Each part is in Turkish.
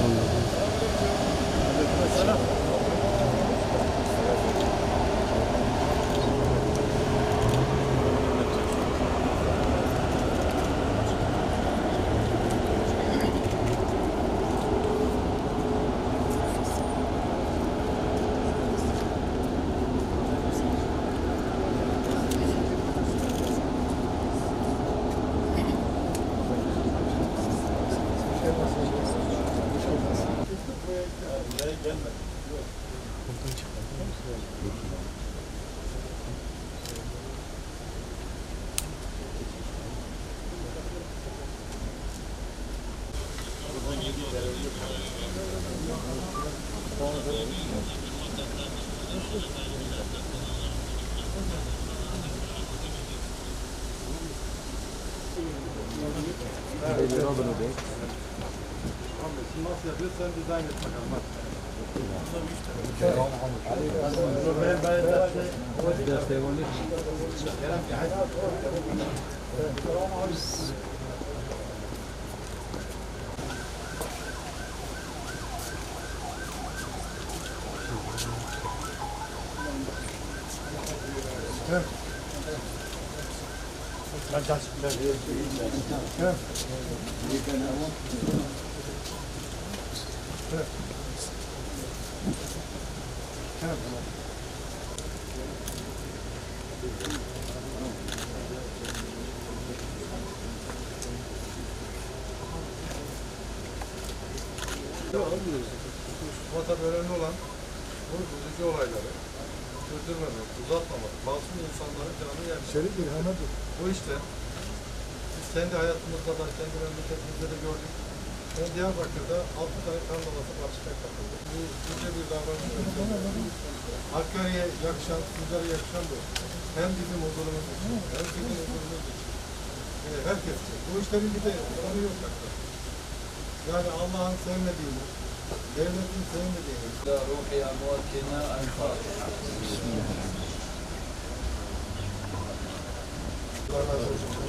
Anladım. Nasıl yapıyor sen dizayn et bakalım hadi. Vatan önemli olan bu üzücü olayları sürdürmemek, uzatmamak, masum insanların canını yermiş. Şerif bir hemedir. Bu işte biz kendi hayatımızda da, kendi memleketimizde de gördük. Ben Diyarbakır'da 6 tane kan dolası parçaya katıldı. Bu yüce bir davranış yöntemi. Hakkari'ye yakışan, sizlere yakışan bu. Hem bizim huzurumuz için, hem sizin huzurumuz için. Yani herkes için. Bu işlerin bir de sonu yok arkadaşlar. Yani Allah'ın sevmediğini, devletin sevmediğini. Ya Ruhiya muakkine enfal.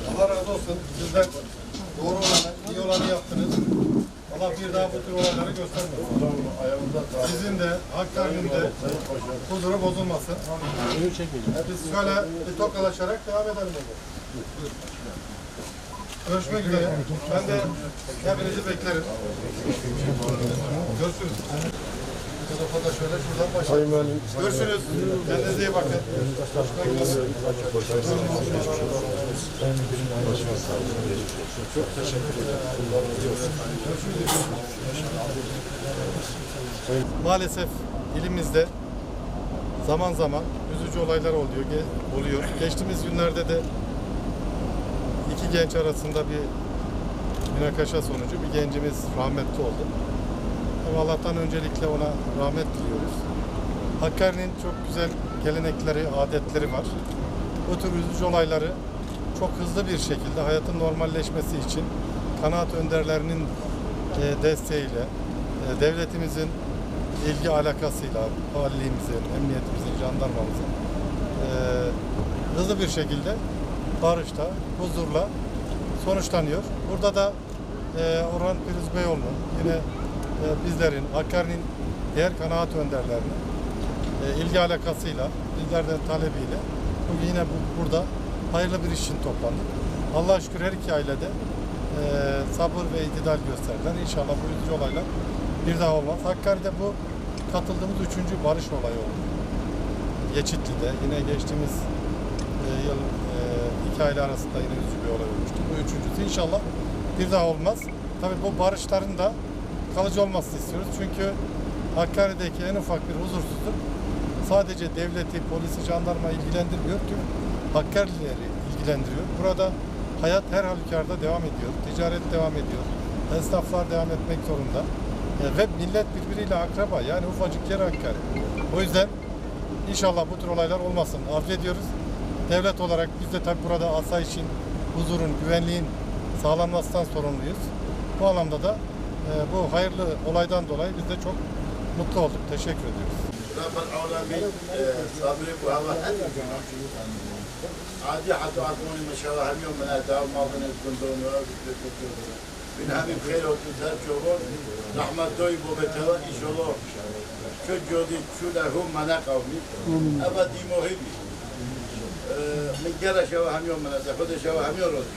Allah razı olsun. Sizden doğru olanı, iyi olanı yaptınız. Allah bir daha bu tür olayları göstermesin. Sizin de, Hakkari'nin de huzuru bozulmasın. E biz şöyle bir tokalaşarak devam edelim. Görüşmek üzere. Ben de hepinizi beklerim. Görüşürüz. Tarafa da şöyle şuradan başlayalım. Görüşürüz. Kendinize iyi bakın. Görüşmek üzere. Maalesef ilimizde zaman zaman üzücü olaylar oluyor. oluyor. Geçtiğimiz günlerde de iki genç arasında bir münakaşa sonucu bir gencimiz rahmetli oldu. Allah'tan öncelikle ona rahmet diliyoruz. Hakkari'nin çok güzel gelenekleri, adetleri var. Bu tür üzücü olayları çok hızlı bir şekilde hayatın normalleşmesi için kanaat önderlerinin e, desteğiyle, e, devletimizin ilgi alakasıyla, valiliğimizin, emniyetimizin, jandarmamızın e, hızlı bir şekilde barışta, huzurla sonuçlanıyor. Burada da Orhan Firuz Beyoğlu'nun yine bizlerin, Hakkari'nin diğer kanaat önderlerinin e, ilgi alakasıyla, bizlerden talebiyle bugün yine bu, burada hayırlı bir iş için toplandık. Allah'a şükür her iki ailede e, sabır ve itidal gösterdiler. İnşallah bu üzücü olaylar bir daha olmaz. Hakkari'de bu katıldığımız üçüncü barış olayı oldu. Geçitli'de yine geçtiğimiz e, yıl e, iki aile arasında yine üzücü bir olay olmuştu. Bu üçüncüsü inşallah bir daha olmaz. Tabii bu barışların da kalıcı olmasını istiyoruz. Çünkü Hakkari'deki en ufak bir huzursuzluk sadece devleti, polisi, jandarma ilgilendirmiyor ki Hakkari'lileri ilgilendiriyor. Burada hayat her halükarda devam ediyor. Ticaret devam ediyor. Esnaflar devam etmek zorunda. E, ve millet birbiriyle akraba. Yani ufacık yer Hakkari. O yüzden İnşallah bu tür olaylar olmasın. Arzu ediyoruz. Devlet olarak biz de tabii burada asayişin, huzurun, güvenliğin sağlanmasından sorumluyuz. Bu anlamda da bu hayırlı olaydan dolayı biz de çok mutlu olduk. Teşekkür ediyoruz. رب العالمين صابرين وهذا عادي حتى عطوني ما شاء الله اليوم من اداء الماضي يكون دون من همین خیر و سر شما رحمت دای بو بتوا ایشالله چو جادی چو در هم منع قومی اما دی مهمی من گره شو همیان من از خود شو همیان راضی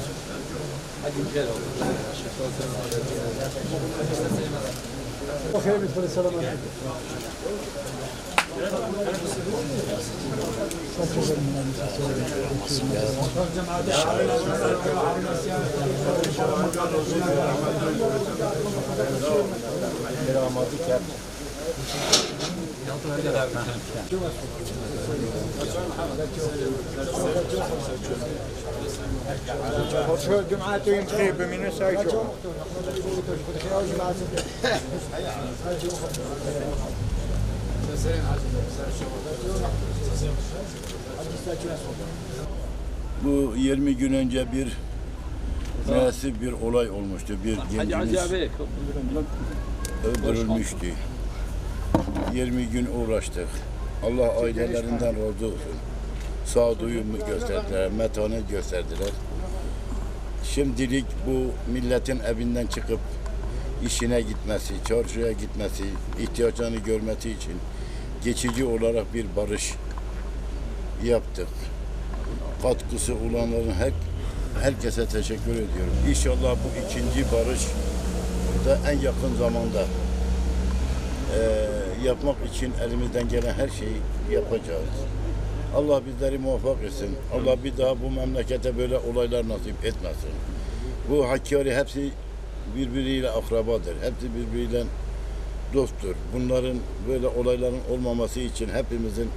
Okey bir polis selam Damadı kap. Yaltı tedavi. عليكم Hoşça cumaatin kıybımını sayıyorum. Bu 20 gün önce bir münasip bir olay olmuştu. Bir gencimiz öldürülmüştü. 20 gün uğraştık. Allah ailelerinden razı olsun. Sağduyu gösterdiler, metanet gösterdiler. Şimdilik bu milletin evinden çıkıp işine gitmesi, çarşıya gitmesi, ihtiyaçlarını görmesi için geçici olarak bir barış yaptık. Katkısı olanların her, herkese teşekkür ediyorum. İnşallah bu ikinci barış da en yakın zamanda yapmak için elimizden gelen her şeyi yapacağız. Allah bizleri muvaffak etsin. Allah bir daha bu memlekete böyle olaylar nasip etmesin. Bu Hakkari hepsi birbiriyle akrabadır. Hepsi birbiriyle dosttur. Bunların böyle olayların olmaması için hepimizin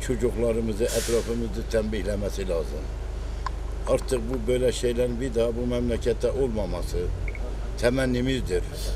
çocuklarımızı, etrafımızı tembihlemesi lazım. Artık bu böyle şeylerin bir daha bu memlekette olmaması temennimizdir.